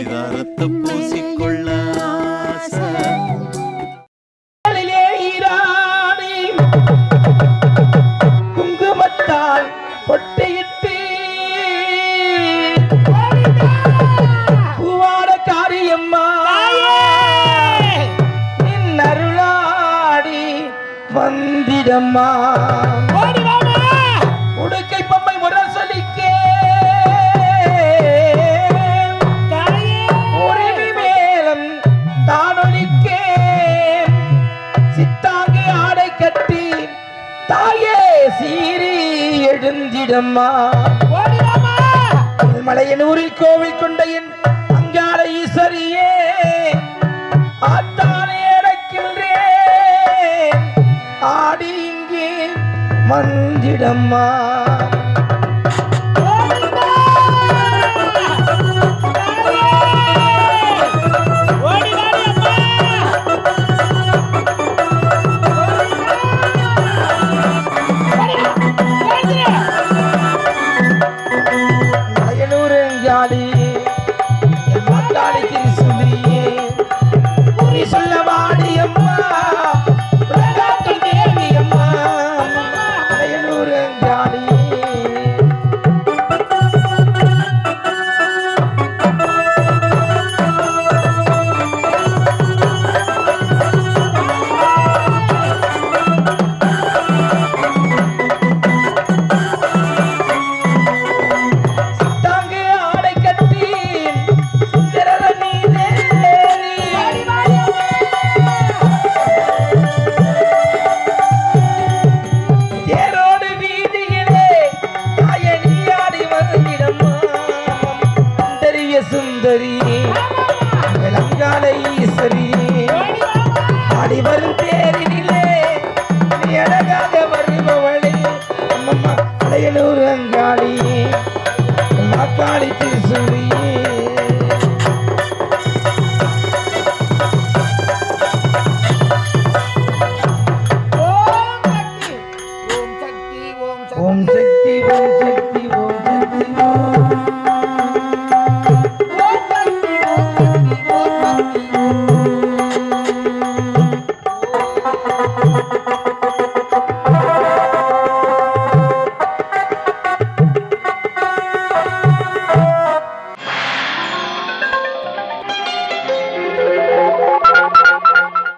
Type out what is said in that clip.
பரிதாரத்தை பூசிக்கொள்ள குங்குமத்தால் பொட்டையிட்டு பூவாட காரியம்மா நின் அருளாடி வந்திடம்மா. உடுக்கை எழுந்திடம்மா மலையனூரில் கோவில் கொண்ட என் அங்காள ஈஸ்வரியே ஆத்தானே ஆடி இங்கே மந்திடம்மா அங்காளி சுந்தரி. விளங்கால ஈஸ்வரி. ஆடி வரும் தேரினிலே நீ அழகாக வருபவளே அம்மம்மா அலையனூர் அங்காளி. மாக்காளி திருசூரியே ஓம் சக்தி. ஓம் சக்தி.